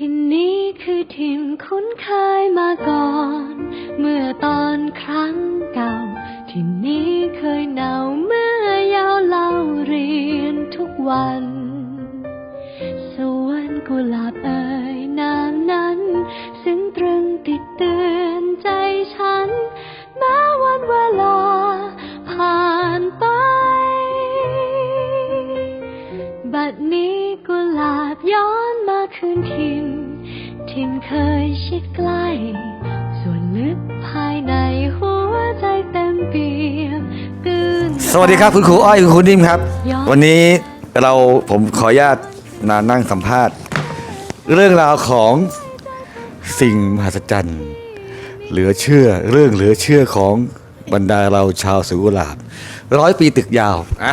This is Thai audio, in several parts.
ที่นี้คือทิมคุ้นเคยมาก่อน เมื่อตอนครั้งเก่าที่นี้เคยหนาวเมื่อยาวเล่าเรียนทุกวัน สวนกุหลาบเอ เคยชิดใกล้ ส่วนลึกภายในหัวใจเต็มเปี่ยมตื่นสวัสดีครับคุณครูอ้อยคุณครูนิ่มครับ วันนี้เราผมขออนุญาตมานั่งสัมภาษณ์ เรื่องราวของสิ่งมหัศจรรย์เหลือเชื่อเรื่องเหลือเชื่อของบรรดาเราชาวสุกุหลาบร้อยปีตึกยาวอะ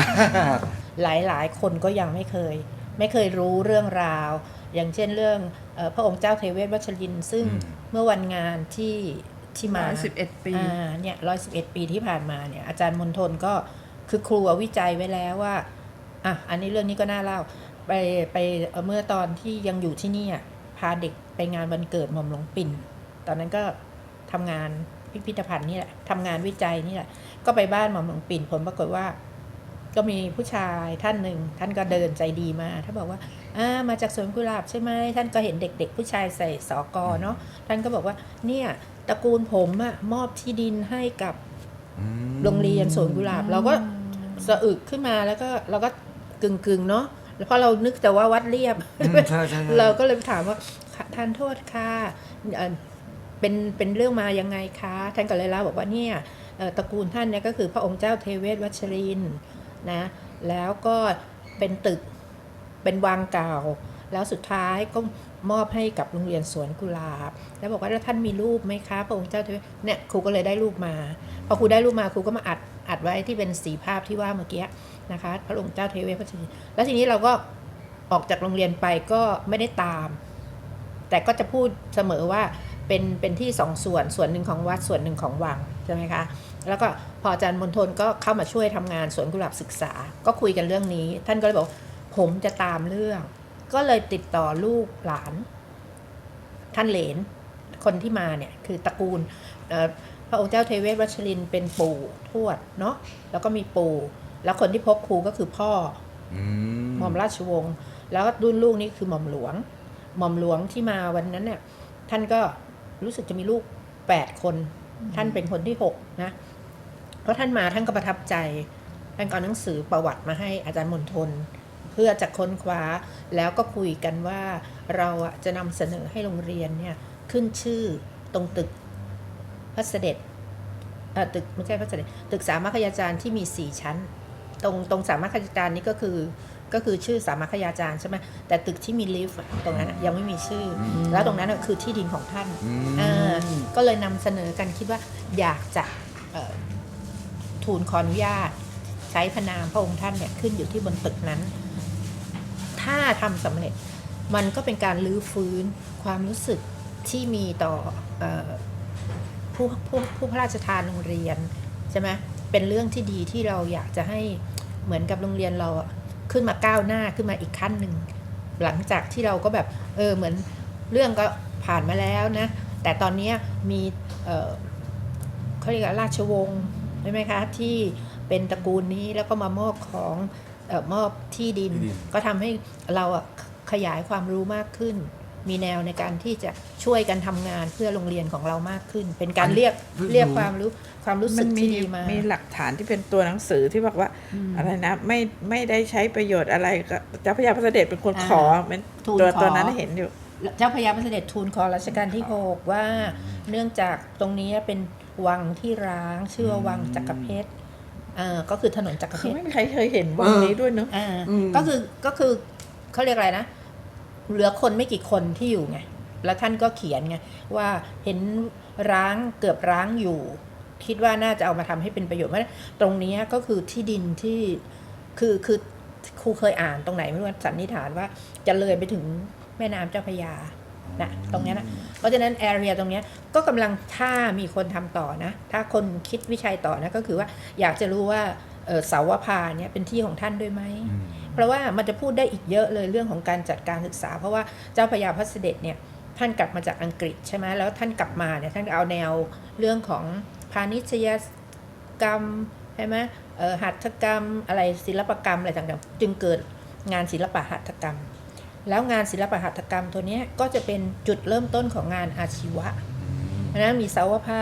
หลายๆ คนก็ยังไม่เคย ไม่เคยรู้เรื่องราว อย่างเช่นเรื่องเออพระองค์เจ้าเทเวศวัชรินทร์ซึ่งเมื่อวันงานที่ที่มา111ปีอ่าเนี่ยร้อยสิบเอ็ดปีที่ผ่านมาเนี่ยอาจารย์มนทนก็คือครูเอาวิจัยไว้แล้วว่าอะอันนี้เรื่องนี้ก็น่าเล่าไปไปเอ่อเมื่อตอนที่ยังอยู่ที่นี่อะพาเด็กไปงานวันเกิดหม่อมหลวงปิ่น ตอนนั้นก็ทำงานพิพิธภัณฑ์นี่แหละทำงานวิจัยนี่แหละ ก็ไปบ้านหม่อมหลวงปิ่นผลปรากฏว่า ก็มีผู้ชายท่านหนึ่งท่านก็เดินใจดีมาท่านบอกว่า อ่ามาจากสวนกุหลาบใช่ไหมท่านก็เห็นเด็ก ๆ ผู้ชายใส่สอกอเนาะท่านก็บอกว่าเนี่ยตระกูลผมอะมอบที่ดินให้กับโรงเรียนสวนกุหลาบเราก็สะอึกขึ้นมาแล้วก็เราก็กึ่งๆเนาะแล้วเพราะเรานึกแต่ว่าวัดเรียบใช่ใช่เราก็เลยถามว่าค่ะท่านโทษค่ะเอ่อเป็นเป็นเรื่องมายังไงคะท่านก็เลยเล่าบอกว่าเนี่ยเอ่อตระกูลท่านเนี่ยก็คือพระองค์เจ้าเทเวศวัชรินทร์นะแล้วก็เป็นตึก เป็นวังเก่า แล้วสุดท้ายก็มอบให้กับโรงเรียนสวนกุหลาบ แล้วบอกว่าแล้วท่านมีรูปไหมคะพระองค์เจ้าเทวศเนี่ยครูก็เลยได้รูปมา พอครูได้รูปมาครูก็มาอัดอัดไว้ที่เป็นสีภาพที่ว่าเมื่อกี้นะคะ พระองค์เจ้าเทเวศวัชรินทร์แล้วทีนี้เราก็ออกจากโรงเรียนไปก็ไม่ได้ตาม แต่ก็จะพูดเสมอว่าเป็นเป็นที่สองส่วนส่วนหนึ่งของวัดส่วนหนึ่งของวังใช่ไหมคะแล้วก็พออาจารย์มนทนก็เข้ามาช่วยทำงานสวนกุหลาบศึกษา ก็คุยกันเรื่องนี้ ท่านก็เลยบอก ผมจะตามเรื่อง ก็เลยติดต่อลูกหลาน ท่านเหลน คนที่มาเนี่ย คือตระกูลเอ่อพระองค์เจ้าเทเวศวัชรินทร์เป็นปู่ทวดเนาะแล้วก็มีปู่ แล้วคนที่พบครูก็คือพ่อหม่อมราชวงศ์แล้วรุ่นลูกนี่คือหม่อมหลวง หม่อมหลวงที่มาวันนั้นเนี่ยท่านก็รู้สึกจะมีลูกแปดคน ท่านเป็นคนที่หกนะเพราะท่านมาท่านก็ประทับใจท่านก็เอาหนังสือประวัติมาให้อาจารย์มนทน เพื่อจะค้นคว้า แล้วก็คุยกันว่าเราอะจะนำเสนอให้โรงเรียนเนี่ยขึ้นชื่อตรงตึกพระเสด็จเอ่อตึกไม่ใช่พระเสด็จตึกสามัคคยาจารย์ที่มีสี่ชั้น ตรงตรงสามัคคยาจารย์นี่ก็คือก็คือชื่อสามัคคยาจารย์ใช่ไหมแต่ตึกที่มีลิฟต์อะตรงนั้นอะยังไม่มีชื่ออแล้วตรงนั้นอะคือที่ดินของท่านอ่าก็เลยนำเสนอกันคิดว่าอยากจะเอ่อทูลขออนุญาต ใช้พระนามพระองค์ท่านเนี่ยขึ้นอยู่ที่บนตึกนั้น ถ้าทำสำเร็จมันก็เป็นการลื้อฟื้นความรู้สึกที่มีต่อเออผู้ผู้ผู้พระราชทานโรงเรียนใช่ไหมเป็นเรื่องที่ดีที่เราอยากจะให้เหมือนกับโรงเรียนเราขึ้นมาก้าวหน้าขึ้นมาอีกขั้นหนึ่งหลังจากที่เราก็แบบเออเหมือนเรื่องก็ผ่านมาแล้วนะ แต่ตอนนี้มีเเขาเรียกว่าราชวงศ์ใช่ไหมคะที่เป็นตระกูลนี้แล้วก็มามอบของ มอบที่ดินที่ดิน ก็ทำให้เราอะขยายความรู้มากขึ้น มีแนวในการที่จะช่วยกันทำงานเพื่อโรงเรียนของเรามากขึ้น เป็นการเรียกเรียกความรู้ความรู้สึมักนมีที่ดีมามีหลักฐานที่เป็นตัวหนังสือที่บอกว่าอะไรนะไม่ไม่ได้ใช้ประโยชน์อะไรก็เจ้าพระยาพระเสด็จเป็นคนอ่าขอเป็นทูลตัวขอตัวนั้นเห็นอยู่เจ้าพระยาพระเสด็จทูลขอรัชกาลที่หกว่า เนื่องจากตรงนี้เป็นวังที่ร้าง ชื่อว่าวังจักรเพชรอ่า ก็คือถนนจักรเพคือชรไม่มีใครเคยเห็นวังนี้ด้วยเนอะอ่าก็คือก็คือเขาเรียกอะไรนะ เหลือคนไม่กี่คนที่อยู่ไง แล้วท่านก็เขียนไงว่าเห็นร้างเกือบร้างอยู่ คิดว่าน่าจะเอามาทำให้เป็นประโยชน์เพราะฉะนั้นตรงเนี้ยก็คือที่ดินที่คือคือครูเคยอ่านตรงไหนไม่รู้สันนิษฐานว่าจะเลยไปถึงแม่น้ำเจ้าพระยานะตรงเนี้ยนะ เพราะฉะนั้นแอเรียตรงเนี้ยก็กำลังถ้ามีคนทำต่อนะ ถ้าคนคิดวิจัยต่อนะก็คือว่าอยากจะรู้ว่าเอ่อเสาวพาเนี่ยเป็นที่ของท่านด้วยไหม เพราะว่ามันจะพูดได้อีกเยอะเลยเรื่องของการจัดการศึกษา เพราะว่าเจ้าพระยาพระเสด็จเนี่ยท่านกลับมาจากอังกฤษใช่ไหมแล้วท่านกลับมาเนี่ยท่านเอาแนวเรื่องของพาณิชยกรรมใช่ไหมเอ่อหัตถกรรมอะไรศิลปกรรมอะไรต่างๆ จึงเกิดงานศิลปะหัตถกรรม แล้วงานศิลปะหัตถกรรมตัวเนี้ยก็จะเป็นจุดเริ่มต้นของงานอาชีวะนะมีเสาวพา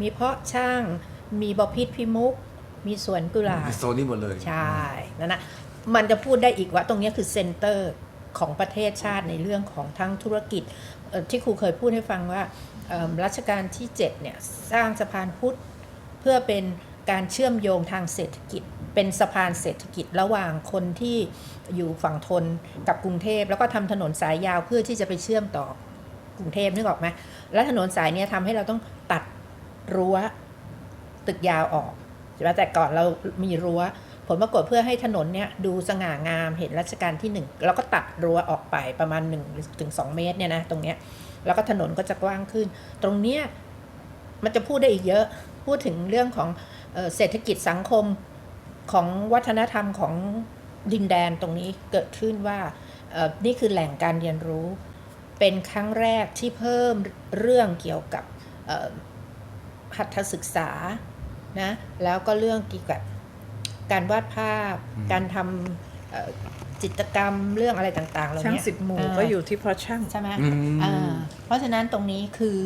มีเพาะช่าง มีบอพิษพิมุก มีสวนกุหลาบโซนนี้หมดเลย ใช่นั่นนะมันจะพูดได้อีกว่าตรงเนี้ยคือเซ็นเตอร์ของประเทศชาติในเรื่องของทั้งธุรกิจเอ่อที่ครูเคยพูดให้ฟังว่าเอิ่มรัชกาลที่ 7 เนี่ย สร้างสะพานพุทธ เพื่อเป็น การเชื่อมโยงทางเศรษฐกิจ เป็นสะพานเศรษฐกิจระหว่างคนที่อยู่ฝั่งทนกับกรุงเทพแล้วก็ทำถนนสายยาวเพื่อที่จะไปเชื่อมต่อกรุงเทพนึกออกไหมแล้วถนนสายนี้ยทำให้เราต้องตัดรั้วตึกยาวออกใช่ไหมแต่ก่อนเรามีรั้วผลปรากฏเพื่อให้ถนนเนี่ยดูสง่างามเห็นรัชกาลที่หนึ่งเราก็ตัดรั้วออกไปประมาณ1ถึง2เมตรเนี่ยนะตรงเนี้ยแล้วก็ถนนก็จะกว้างขึ้น ตรงเนี้ยมันจะพูดได้อีกเยอะ พูดถึงเรื่องของ เอ่อเศรษฐกิจสังคมของวัฒนธรรมของดินแดนตรงนี้เกิดขึ้นว่าเอ่อนี่คือแหล่งการเรียนรู้ เป็นครั้งแรกที่เพิ่มเรื่องเกี่ยวกับเอ่อหัตถศึกษานะแล้วก็เรื่องเกี่ยวกับการวาดภาพ การทำเอ่อจิตรกรรมเรื่องอะไรต่างๆเหล่าช่างนี้สิบหมู่าก็อยู่ที่เพอช่างใช่ไหมอืมอ่าเพราะฉะนั้นตรงนี้คือ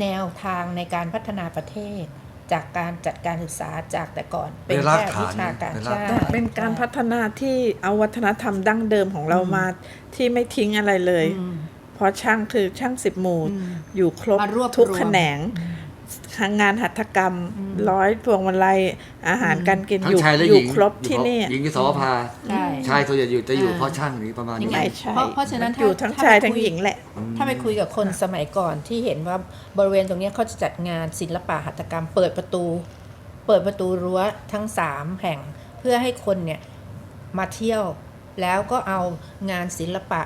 แนวทางในการพัฒนาประเทศ จากการจัดการศึกษาจากแต่ก่อน เป็นเป็นรากแค่ฐานวิชาการเป็นรากใช่ฐานเป็นการพัฒนาที่เอาวัฒนธรรมดั้งเดิมของเรามาที่ไม่ทิ้งอะไรเลยอืมเพราะช่างคือช่างสิบหมู่อืมอยู่ครบมารวบทุกรวมแขนงทา งงานหัตถกรรม ร้อยพวงมาลัยอาหารการกินทั้องยู่ชายและอหญิยู่งครบที่นี่ หญิงที่สวภาใช่ ชายส่วนใหญ่อยู่จะอยู่อ่าเพราะช่างนี้ประมาณนี้ยังไงไม่ใช่เพราะเพราะฉะนั้นอยู่ถ้าทั้งถ้าชายไปทั้งคุยหญิงแหละ ถ้าไปคุยกับคนสมัยก่อนที่เห็นว่าบริเวณตรงเนี้ยเขาจะจัดงานศิลปะหัตถกรรม เปิดประตู เปิดประตูรั้วทั้งสามแห่งเพื่อให้คนเนี่ยมาเที่ยว แล้วก็เอางานศิลปะ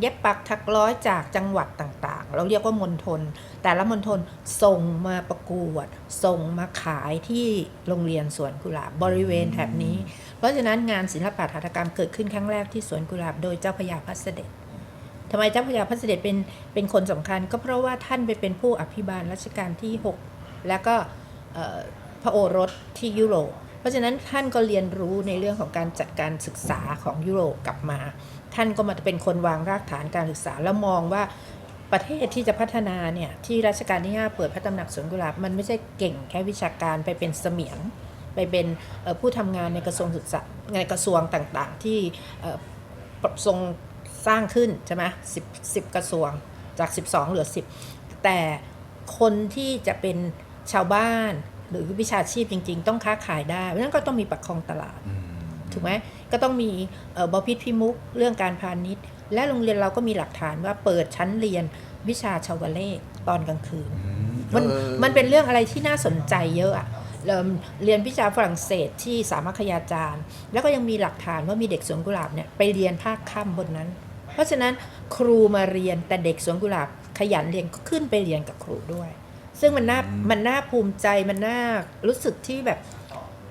เย็บปักถักร้อยจากจังหวัดต่างๆ เราเรียกว่ามณฑลแต่ละมณฑลส่งมาประกวด ส่งมาขายที่โรงเรียนสวนกุหลาบบริเวณแถบนี้ เพราะฉะนั้นงานศิลปะหัตถกรรมเกิดขึ้นครั้งแรกที่สวนกุหลาบโดยเจ้าพยาพัสเด็จทำไมเจ้าพยาพัสเด็จเป็นเป็นคนสำคัญ ก็เพราะว่าท่านไปเป็นผู้อภิบาลรัชกาลที่ 6 แล้วก็พระโอรสที่ยุโรปเพราะฉะนั้นท่านก็เรียนรู้ในเรื่องของการจัดการศึกษาของยุโรปกลับมา ท่านก็มาเป็นคนวางรากฐานการศึกษาแล้วมองว่าประเทศที่จะพัฒนาเนี่ยที่รัชกาลที่ 5 เปิดพระตำหนักสวนกุหลาบมันไม่ใช่เก่งแค่วิชาการไปเป็นเสมียน ไปเป็นเอ่อผู้ทำงานในกระทรวงศึกษาในกระทรวงต่างๆ ที่เอ่อทรงสร้างขึ้นใช่ไหมสิบสิบกระทรวงจาก 12 เหลือ 10 แต่คนที่จะเป็นชาวบ้านหรือวิชาชีพจริง ๆ ต้องค้าขายได้เพราะฉะนั้นก็ต้องมีประคองตลาดถูกไหม ก็ต้องมีเอ่อบพิษพิมุกเรื่องการพาณิชย์ และโรงเรียนเราก็มีหลักฐานว่าเปิดชั้นเรียนวิชาชาวเลขตอนกลางคืน มันเออมันเป็นเรื่องอะไรที่น่าสนใจเยอะอะเริ่มเรียนวิชาฝรั่งเศสที่สามัคคยาจารย์ แล้วก็ยังมีหลักฐานว่ามีเด็กสวนกุหลาบเนี่ยไปเรียนภาคค่ำบนนั้น เพราะฉะนั้นครูมาเรียนแต่เด็กสวนกุหลาบขยันเรียนก็ขึ้นไปเรียนกับครูด้วย ซึ่งมันน่ามันน่าภูมิใจมันน่ารู้สึกที่แบบ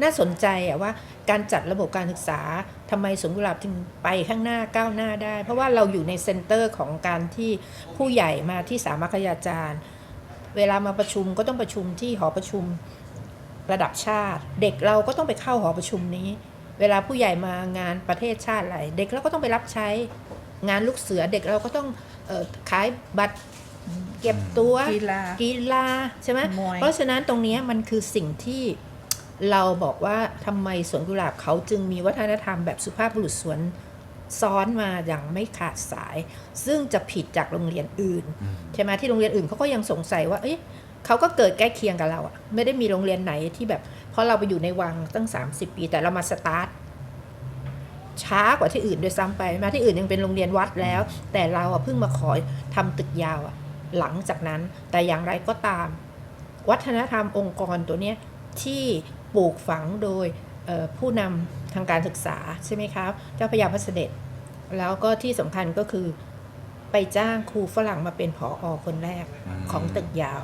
น่าสนใจอะว่า การจัดระบบการศึกษาทำไมสวนกุหลาบถึงไปข้างหน้าก้าวหน้าได้ เพราะว่าเราอยู่ในเซ็นเตอร์ของการที่ผู้ใหญ่มาที่สามัคคยาจารย์ เวลามาประชุมก็ต้องประชุมที่หอประชุมระดับชาติ เด็กเราก็ต้องไปเข้าหอประชุมนี้ เวลาผู้ใหญ่มางานประเทศชาติอะไรเด็กเราก็ต้องไปรับใช้งานลูกเสือเด็กเราก็ต้องเออขายบัตรเก็บตัวกีฬากีฬาใช่ไหมมวยเพราะฉะนั้นตรงเนี้ยมันคือสิ่งที่เราบอกว่า ทำไมสวนกุหลาบเขาจึงมีวัฒนธรรมแบบสุภาพบุรุษสวนซ้อนมาอย่างไม่ขาดสาย ซึ่งจะผิดจากโรงเรียนอื่นใช่ไหมที่โรงเรียนอื่นเขาก็ยังสงสัยว่า เอ๊ะเขาก็เกิดใกล้เคียงกับเราอะไม่ได้มีโรงเรียนไหนที่แบบเพราะเราไปอยู่ในวังตั้ง 30 ปี แต่เรามาสตาร์ทช้ากว่าที่อื่นด้วยซ้ำไปมาที่อื่นยังเป็นโรงเรียนวัดแล้ว แต่เราอะเพิ่งมาขอทำตึกยาวอะหลังจากนั้นแต่อย่างไรก็ตาม วัฒนธรรมองค์กรตัวเนี้ยที่ ปลูกฝังโดยผู้นำทางการศึกษาใช่ไหมครับเจ้าพยาพระเสด็จ แล้วก็ที่สำคัญก็คือไปจ้างครูฝรั่งมาเป็นผออคนแรกของตึกยาว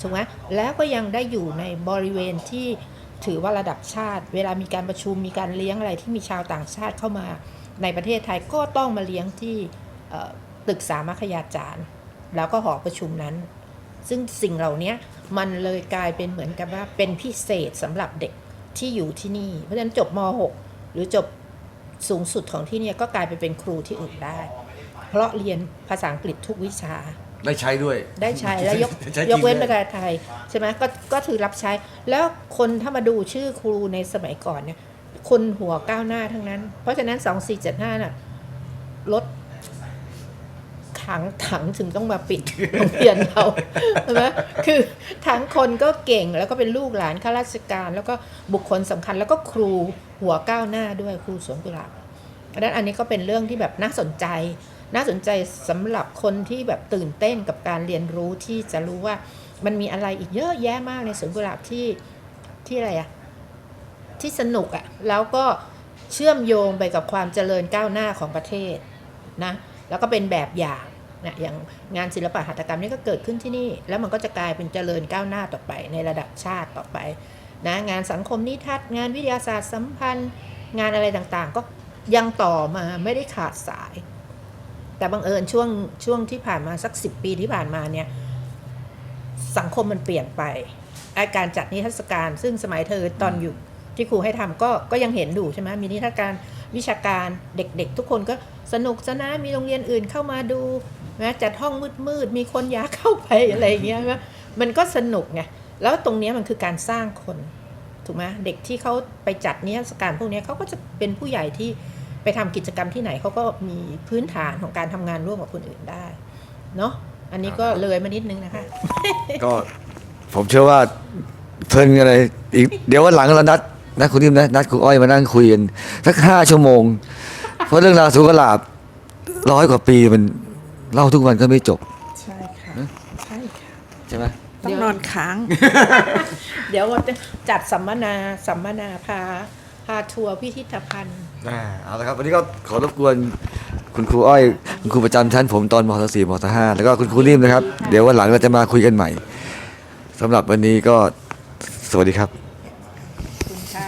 ถูกไหมแล้วก็ยังได้อยู่ในบริเวณที่ถือว่าระดับชาติ เวลามีการประชุมมีการเลี้ยงอะไรที่มีชาวต่างชาติเข้ามา ในประเทศไทยก็ต้องมาเลี้ยงที่ตึกสามัคคยาจารย์ แล้วก็หอประชุมนั้น ซึ่งสิ่งเหล่านี้ มันเลยกลายเป็นเหมือนกับว่าเป็นพิเศษสำหรับเด็กที่อยู่ที่นี่ เพราะฉะนั้นจบม .6 หรือจบสูงสุดของที่เนี่ยก็กลายไปเป็นครูที่อื่นได้ เพราะเรียนภาษาอังกฤษทุกวิชา ได้ใช้ด้วย ได้ใช้แล้วยกใช้จริงยกเว้นด้ภาษาไทยใช่ไหมก็ก็ถือรับใช้ แล้วคนถ้ามาดูชื่อครูในสมัยก่อนเนี่ยคนหัวก้าวหน้าทั้งนั้น เพราะฉะนั้น 2475น่ะลด ขังถังถึงต้องมาปิดโรงเรียนเราใช่ไหมคือทั้งคนก็เก่งแล้วก็เป็นลูกหลานข้าราชการ แล้วก็บุคคลสำคัญ แล้วก็ครูหัวก้าวหน้าด้วยครูสวนกุหลาบดังนั้นอันนี้ก็เป็นเรื่องที่แบบน่าสนใจ น่าสนใจสำหรับคนที่แบบตื่นเต้นกับการเรียนรู้ที่จะรู้ว่ามันมีอะไรอีกเยอะแยะมากในสวนกุหลาบที่ที่อะไรอะที่สนุกอะแล้วก็เชื่อมโยงไปกับความเจริญก้าวหน้าของประเทศนะแล้วก็เป็นแบบอย่าง นะอย่างงานศิลปะหัตถกรรมนี่ก็เกิดขึ้นที่นี่ แล้วมันก็จะกลายเป็นเจริญก้าวหน้าต่อไปในระดับชาติต่อไปนะงานสังคมนิทัศน์งานวิทยาศาสตร์สัมพันธ์ งานอะไรต่างๆ ก็ยังต่อมาไม่ได้ขาดสาย แต่บังเอิญช่วงช่วงที่ผ่านมาสักสิปีที่ผ่านมาเนี่ยสังคมมันเปลี่ยนไปไอการจัดนิทรรศการซึ่งสมัยเธอตอนอยู่ที่ครูให้ทำก็ก็ยังเห็นดูใช่ไหมมีนิทรรศการวิชาการเด็กๆ ทุกคนก็สนุกสนานมีโรงเรียนอื่นเข้ามาดู นะจัดห้องมืดๆมีคนอยากเข้าไปอะไรเงี้ยมันก็สนุกไงแล้วตรงนี้มันคือการสร้างคนถูกไหมเด็กที่เขาไปจัดนิทรรศการพวกนี้เขาก็จะเป็นผู้ใหญ่ที่ไปทำกิจกรรมที่ไหนเขาก็มีพื้นฐานของการทำงานร่วมกับคนอื่นได้เนาะอันนี้ก็เลยมานิดนึงนะคะก็ผมเชื่อว่าเพลินอะไรอีกเดี๋ยววันหลังเรานัดนัดคุณนิ่มนะนัดคุณอ้อยมานั่งคุยกันสักห้าชั่วโมง เพราะเรื่องราวสุกหลาบร้อยกว่าปีมัน เล่าทุกวันก็ไม่จบ ใช่ค่ะใช่ค่ะ ใช่ไหมต้องนอนค้าง เดี๋ยวเราจะจัดสัมมนาสัมมนาพาพาทัวร์พิพิธภัณฑ์ อ่าเอาละครับวันนี้ก็ขอรบกวนคุณครูอ้อยคุณครูประจำชั้นผมตอนมศสี่มศห้าแล้วก็คุณครูนิ่มนะครับ เดี๋ยววันหลังเราจะมาคุยกันใหม่สำหรับวันนี้ก็สวัสดีครับคุณค่ะ